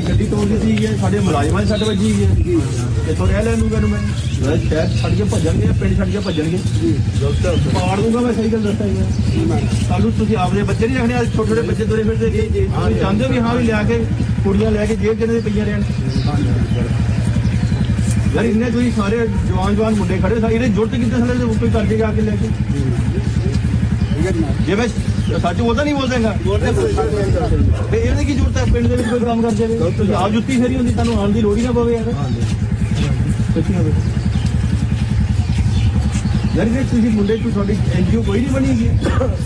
ਸਾਡੀ ਗੱਡੀ ਤੋੜ ਦਿੱਤੀ ਗਈ ਸਾਡੇ ਮੁਲਾਜ਼ਮਾਂ ਦੀ ਸੱਟ ਵੱਜੀ ਹੈ। ਇੱਥੋਂ ਰਹਿ ਲੈਣ ਨੂੰ ਮੈਂ। ਮੈਂ ਸ਼ਹਿਰ ਛੱਡ ਕੇ ਭੱਜਣਗੇ, ਪਿੰਡ ਛੱਡ ਕੇ ਭੱਜਣਗੇ। ਪਾੜ ਦੂੰਗਾ ਮੈਂ, ਸਹੀ ਗੱਲ ਦੱਸਦਾ ਜੀ ਸਾਨੂੰ ਤੁਸੀਂ ਆਪਦੇ ਬੱਚੇ ਨਹੀਂ ਰੱਖਣੇ, ਅੱਜ ਛੋਟੇ ਛੋਟੇ ਬੱਚੇ ਤੁਰੇ ਫਿਰਦੇ ਜੀ ਜੀ ਚਾਹੁੰਦੇ ਵੀ ਹਾਂ ਵੀ ਲਿਆ ਕੇ ਕੁੜੀਆਂ ਲੈ ਕੇ ਜੇਲ੍ਹ ਜਿਹਨਾਂ ਦੇ ਪਈਆਂ ਰਹਿਣ? ਯਾਰ ਇੰਨੇ ਤੁਸੀਂ ਸਾਰੇ ਜਵਾਨ ਜਵਾਨ ਮੁੰਡੇ ਖੜੇ ਸਾਰੇ ਇਹਦੇ ਜੁਰਤ ਕਿੱਥੇ ਸਾਰੇ ਕੋਈ ਕਰ ਜੇਗਾ ਕੇ ਲੈ ਕੇ? ਜੇ ਮੈਂ ਸੱਚ ਉਹਦਾ ਨਹੀਂ ਬੋਲਦਾਗਾ ਤੇ ਇਹਦੇ ਕੀ ਜ਼ਰੂਰਤ ਹੈ? ਪਿੰਡ ਦੇ ਵਿੱਚ ਕੋਈ ਕੰਮ ਕਰ ਜਾਵੇ? ਤੁਸੀਂ ਆਪ ਜੁੱਤੀ ਫੇਰੀ ਹੁੰਦੀ, ਤੁਹਾਨੂੰ ਆਉਣ ਦੀ ਲੋੜ ਹੀ ਨਾ ਪਵੇ ਯਾਰ। ਯਾਰ ਇਹ ਤੁਸੀਂ ਮੁੰਡੇ ਤੋਂ ਤੁਹਾਡੀ ਐਨਜੀਓ ਕੋਈ ਨਹੀਂ ਬਣੀ ਹੈਗੀ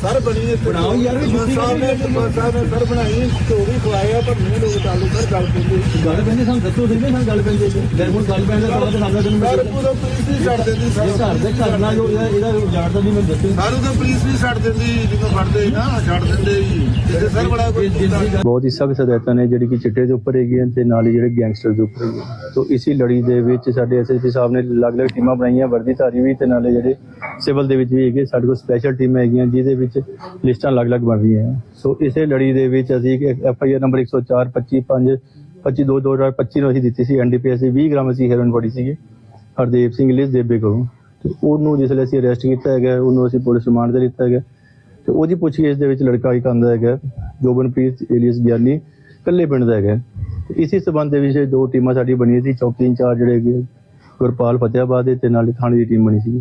ਸਰ ਬਣੀ ਹੈ ਬਣਾਓ ਯਾਰ, ਵੀ ਜੁੱਤੀ ਸਾਹਿਬ ਨੇ ਸਾਹਿਬ ਨੇ ਸਰ ਬਣਾਈ ਤੇ ਉਹ ਵੀ ਖਵਾਇਆ ਪਰ ਨਹੀਂ ਲੋਕ ਚਾਲੂ ਕਰ ਗੱਲ ਪੈਂਦੀ ਗੱਲ ਪੈਂਦੇ ਸਾਨੂੰ ਦੱਸੋ ਸਹੀ ਸਾਨੂੰ ਗੱਲ ਪੈਂਦੇ ਜੇ ਹੁਣ ਗੱਲ ਪੈਂਦਾ ਤਾਂ ਤਾਂ ਸਾਡਾ ਤੈਨੂੰ ਸਰ ਮੈਂ ਪੂਰਾ ਪੁਲਿਸ ਨਹੀਂ ਛੱਡ ਦਿੰਦੀ ਇਹ ਸਰ ਘਰ ਦੇ ਘਰ ਨਾਲ ਜੋ ਇਹਦਾ ਜਾਣਦਾ ਨਹੀਂ ਮੈਂ ਦੱਸੋ ਸਾਰੂ ਤਾਂ ਪੁਲਿਸ ਨਹੀਂ ਛੱਡ ਦਿੰਦੀ ਜਦੋਂ ਫੜਦੇ ਨਾ ਛੱਡ ਦਿੰਦੇ ਜੀ। ਤੇ ਸਰ ਬੜਾ ਕੋਈ ਬਹੁਤ ਹੀ ਸਖਤ ਹਦਾਇਤਾਂ ਨੇ ਜਿਹੜੀ ਕਿ ਚਿੱਟੇ ਦੇ ਉੱਪਰ ਹੈਗੀਆਂ ਤੇ ਨਾਲ ਹੀ ਜਿਹੜੇ ਗੈਂਗਸਟਰ ਦੇ ਉੱਪਰ ਹੈਗੀਆਂ ਸੋ ਇਸੀ ਲੜੀ ਦੇ ਵਿੱਚ ਸਾਡੇ ਐਸਐਸਪੀ ਸਾਹਿਬ ਨੇ ਅਲੱਗ-ਅਲੱਗ ਟੀਮਾਂ ਬਣਾਈਆਂ ਵਰਦੀਧਾਰੀ ਵੀ ਤੇ ਨਾਲੇ ਜਿਹੜੇ ਸਿਵਲ ਦੇ ਵਿੱਚ ਵੀ ਹੈਗੇ, ਸਾਡੇ ਕੋਲ ਸਪੈਸ਼ਲ ਟੀਮਾਂ ਹੈਗੀਆਂ, ਜਿਹਦੇ ਵਿੱਚ ਲਿਸਟਾਂ ਅਲੱਗ-ਅਲੱਗ ਬਣ ਰਹੀਆਂ ਸੋ ਇਸੇ ਲੜੀ ਦੇ ਵਿੱਚ ਅਸੀਂ ਐਫ ਆਈ ਆਰ ਨੰਬਰ 104 25 25 2 2025 ਨੂੰ ਅਸੀਂ ਦਿੱਤੀ ਸੀ ਐਨਡੀਪੀਐਸ ਦੀ 20 ਗ੍ਰਾਮ ਅਸੀਂ ਹੈਰੋਇਨ ਫੜੀ ਸੀਗੀ, ਹਰਦੇਵ ਸਿੰਘ ਲਿਸ ਦੇਬੇ ਕੋਲੋਂ। ਤੇ ਉਹਨੂੰ ਜਿਸ ਵੇਲੇ ਅਸੀਂ ਅਰੈਸਟ ਕੀਤਾ ਹੈਗਾ, ਉਹਨੂੰ ਅਸੀਂ ਪੁਲਿਸ ਰਿਮਾਂਡ ਦੇ ਲਿੱਤਾ ਹੈਗਾ। ਤੇ ਉਹਦੀ ਪੁੱਛਗਿੱਛ ਦੇ ਵਿੱਚ ਲੜਕਾ ਇੱਕ ਆਂਦਾ ਹੈਗਾ, ਜੋਬਨਪ੍ਰੀਤ ਏਲੀਅਸ ਗਿਆਨੀ ਕੱਲੇ ਪਿੰਡ ਦਾ ਹੈਗਾ। ਤੇ ਇਸੇ ਸਬੰਧ ਦੇ ਵਿੱਚ ਦੋ ਟੀਮਾਂ ਸਾਡੀ ਬਣੀਆਂ ਸੀ, ਚੌਕੀ ਇੰਚਾਰਜ ਜਿਹੜੇ ਹੈਗੇ, ਗੁਰਪਾਲ ਫਤਿਆਬਾਦ ਦੇ ਤੇ ਨਾਲੇ ਥਾਣੇ ਦੀ ਟੀਮ ਬਣੀ ਸੀ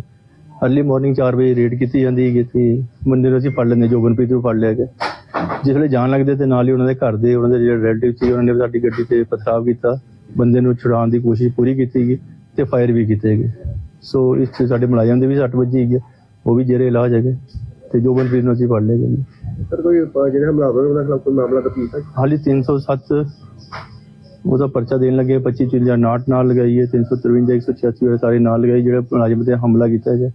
ਅਰਲੀ ਮਾਰਨਿੰਗ 4 ਵਜੇ ਰੇਡ ਕੀਤੀ ਜਾਂਦੀ ਹੈਗੀ ਤੇ ਬੰਦੇ ਨੂੰ ਅਸੀਂ ਫੜ ਲੈਂਦੇ ਜੋਬਨਪ੍ਰੀਤ ਨੂੰ ਫੜ ਲਿਆ ਗਿਆ। ਜਿਸ ਵੇਲੇ ਜਾਣ ਲੱਗਦੇ ਤੇ ਨਾਲ ਹੀ ਉਹਨਾਂ ਦੇ ਘਰ ਦੇ ਉਹਨਾਂ ਦੇ ਜਿਹੜੇ ਰਿਲੇਟਿਵ ਸੀ ਉਹਨਾਂ ਨੇ ਸਾਡੀ ਗੱਡੀ ਤੇ ਪਥਰਾਵ ਕੀਤਾ। ਬੰਦੇ ਨੂੰ ਛੁਡਾਉਣ ਦੀ ਕੋਸ਼ਿਸ਼ ਪੂਰੀ ਕੀਤੀ ਗਈ ਤੇ ਫਾਇਰ ਵੀ ਕੀਤੇ ਗਏ ਸੋ ਇਸ 'ਚ ਸਾਡੇ ਮੁਲਾਜ਼ਮ ਦੇ ਵੀ ਸੱਟ ਵੱਜੀ ਹੈਗੀ ਹੈ, ਉਹ ਵੀ ਜੇਰੇ ਇਲਾਜ ਹੈਗੇ ਤੇ ਜੋਬਨਪ੍ਰੀਤ ਨੂੰ ਅਸੀਂ ਫੜ ਲਿਆ ਗਿਆ। ਜੀ ਸਰ ਕੋਈ ਜਿਹੜੇ ਹਮਲਾਵਰ ਉਹਨਾਂ ਖਿਲਾਫ ਕੋਈ ਮਾਮਲਾ ਦਰਜ ਕੀਤਾ? ਹਾਲੀ 307 ਉਹਦਾ ਪਰਚਾ ਦੇਣ ਲੱਗੇ 25 ਚਿੰਜਾ ਨਾਟ ਨਾਲ ਲਗਾਈ ਹੈ 353 186 ਵਾਲੇ ਸਾਰੇ ਨਾਲ ਲਗਾਈ, ਜਿਹੜੇ ਮੁਲਾਜ਼ਮ ਤੇ ਹਮਲਾ ਕੀਤਾ ਗਿਆ।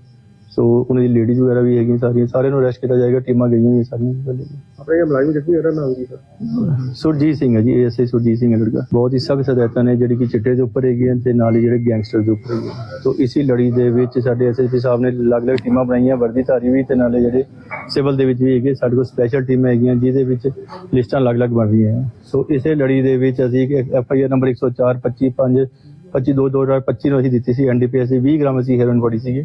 ਸੋ ਉਹਨਾਂ ਦੀ ਲੇਡੀਜ਼ ਵਗੈਰਾ ਵੀ ਹੈਗੀਆਂ ਸਾਰੀਆਂ ਸਾਰਿਆਂ ਨੂੰ ਅਰੈਸਟ ਕੀਤਾ ਜਾਏਗਾ ਟੀਮਾਂ ਗਈਆਂ ਹੋਈਆਂ ਸਾਰੀਆਂ ਪਹਿਲੇ। ਆਪਣੇ ਮੁਲਾਜ਼ਮ ਜਖਮੀ ਹੋਇਆ ਨਾਮ ਕੀ ਸਰ ਸੁਰਜੀਤ ਸਿੰਘ ਹੈ ਜੀ ਐਸਆਈ ਸੁਰਜੀਤ ਸਿੰਘ ਹੈ ਲੜਕਾ ਬਹੁਤ ਹੀ ਸਖਤ ਹਦਾਇਤਾਂ ਨੇ ਜਿਹੜੀ ਕਿ ਚਿੱਟੇ ਦੇ ਉੱਪਰ ਹੈਗੀਆਂ ਤੇ ਨਾਲ ਹੀ ਜਿਹੜੇ ਗੈਂਗਸਟਰ ਦੇ ਉੱਪਰ ਹੈਗੀਆਂ ਸੋ ਇਸੀ ਲੜੀ ਦੇ ਵਿੱਚ ਸਾਡੇ ਐਸਐਸਪੀ ਸਾਹਿਬ ਨੇ ਅਲੱਗ-ਅਲੱਗ ਟੀਮਾਂ ਬਣਾਈਆਂ ਵਰਦੀਧਾਰੀ ਵੀ ਤੇ ਨਾਲੇ ਜਿਹੜੇ ਸਿਵਲ ਦੇ ਵਿੱਚ ਵੀ ਹੈਗੇ ਸਾਡੇ ਕੋਲ ਸਪੈਸ਼ਲ ਟੀਮਾਂ ਹੈਗੀਆਂ ਜਿਹਦੇ ਵਿੱਚ ਲਿਸਟਾਂ ਅਲੱਗ-ਅਲੱਗ ਬਣ ਰਹੀਆਂ। ਸੋ ਇਸੇ ਲੜੀ ਦੇ ਵਿੱਚ ਅਸੀਂ ਐਫ ਆਈ ਆਰ ਨੰਬਰ 104 25 5 25 2 2025 ਨੂੰ ਅਸੀਂ ਦਿੱਤੀ ਸੀ ਐਨਡੀਪੀਐਸ ਦੀ 20 ਗ੍ਰਾਮ ਅਸੀਂ ਹੈਰੋਇਨ ਫੜੀ ਸੀਗੀ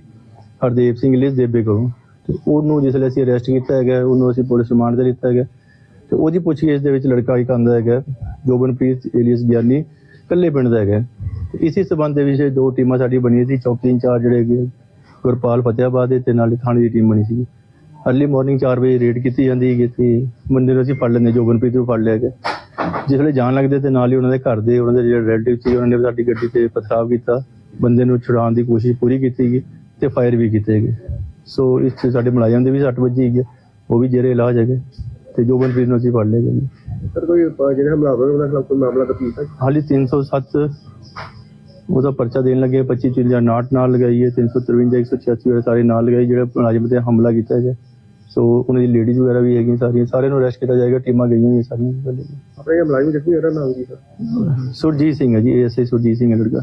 ਹਰਦੇਵ ਸਿੰਘ ਲਿਸ ਦੇਬੇ ਕੋਲੋਂ ਤੇ ਉਹਨੂੰ ਜਿਸ ਵੇਲੇ ਅਸੀਂ ਅਰੈਸਟ ਕੀਤਾ ਹੈਗਾ, ਉਹਨੂੰ ਅਸੀਂ ਪੁਲਿਸ ਰਿਮਾਂਡ ਤੇ ਲਿੱਤਾ ਹੈਗਾ। ਤੇ ਉਹਦੀ ਪੁੱਛਗਿੱਛ ਦੇ ਵਿੱਚ ਲੜਕਾ ਇੱਕ ਆਂਦਾ ਹੈਗਾ, ਜੋਬਨਪ੍ਰੀਤ ਏਲੀਅਸ ਗਿਆਨੀ ਕੱਲੇ ਪਿੰਡ ਦਾ ਹੈਗਾ। ਤੇ ਇਸੇ ਸਬੰਧ ਦੇ ਵਿੱਚ ਦੋ ਟੀਮਾਂ ਸਾਡੀ ਬਣੀਆਂ ਸੀ, ਚੌਕੀ ਇੰਚਾਰਜ ਜਿਹੜੇ ਹੈਗੇ, ਗੁਰਪਾਲ ਫਤਿਆਬਾਦ ਦੇ ਤੇ ਨਾਲੇ ਥਾਣੇ ਦੀ ਟੀਮ ਬਣੀ ਸੀ। ਅਰਲੀ ਮਾਰਨਿੰਗ 4 ਵਜੇ ਰੇਡ ਕੀਤੀ ਜਾਂਦੀ ਹੈਗੀ ਤੇ ਬੰਦੇ ਨੂੰ ਅਸੀਂ ਫੜ ਲੈਂਦੇ, ਜੋਬਨਪ੍ਰੀਤ ਨੂੰ ਫੜ ਲਿਆ ਗਿਆ। ਜਿਸ ਵੇਲੇ ਜਾਣ ਲੱਗਦੇ ਤੇ ਨਾਲ ਹੀ ਉਹਨਾਂ ਦੇ ਘਰ ਦੇ, ਉਹਨਾਂ ਦੇ ਜਿਹੜੇ ਰਿਲੇਟਿਵ ਸੀ, ਉਹਨਾਂ ਨੇ ਸਾਡੀ ਗੱਡੀ ਤੇ ਪਥਰਾਵ ਕੀਤਾ। ਬੰਦੇ ਨੂੰ ਛੁਡਾਉਣ ਦੀ ਕੋਸ਼ਿਸ਼ ਪੂਰੀ ਕੀਤੀ ਗਈ। ਤੇ ਫਾਇਰ ਵੀ ਕੀਤੇ ਗਏ। ਸੋ ਇਸ 'ਚ ਸਾਡੇ ਮੁਲਾਜ਼ਮ ਦੇ ਵੀ ਸੱਟ ਵੱਜੀ ਹੈ, ਉਹ ਵੀ ਜੇਰੇ ਇਲਾਜ ਹੈਗੇ। ਤੇ ਜੋਬਨਪ੍ਰੀਤ ਨੂੰ ਅਸੀਂ ਫੜ ਲਿਆ ਗਿਆ ਜੀ ਸਰ ਕੋਈ ਜਿਹੜੇ ਹਮਲਾਵਰ ਉਹਨਾਂ ਖਿਲਾਫ ਕੋਈ ਮਾਮਲਾ ਦਰਜ ਕੀਤਾ? ਹਾਲੀ 307 ਉਹਦਾ ਪਰਚਾ ਦੇਣ ਲੱਗੇ 25 ਚਿੰਜਾ ਨਾਟ ਨਾਲ ਲਗਾਈ ਹੈ। 353 186 ਵਾਲੇ ਸਾਰੇ ਨਾਲ ਲਗਾਈ ਜਿਹੜੇ ਮੁਲਾਜ਼ਮ ਤੇ ਹਮਲਾ ਕੀਤਾ ਹੈ ਸੋ ਉਹਨਾਂ ਦੀ ਲੇਡੀਜ਼ ਵਗੈਰਾ ਵੀ ਹੈਗੀਆਂ ਸਾਰੀਆਂ। ਸਾਰਿਆਂ ਨੂੰ ਅਰੈਸਟ ਕੀਤਾ ਜਾਏਗਾ। ਟੀਮਾਂ ਗਈਆਂ ਹੋਈਆਂ ਸਾਰੀਆਂ। ਆਪਣੇ ਮੁਲਾਜ਼ਮ ਜਖਮੀ ਹੋਇਆ ਨਾਮ ਕੀ ਸਰ ਸੁਰਜੀਤ ਸਿੰਘ ਹੈ ਜੀ ਐਸਆਈ ਸੁਰਜੀਤ ਸਿੰਘ ਹੈ ਲੜਕਾ।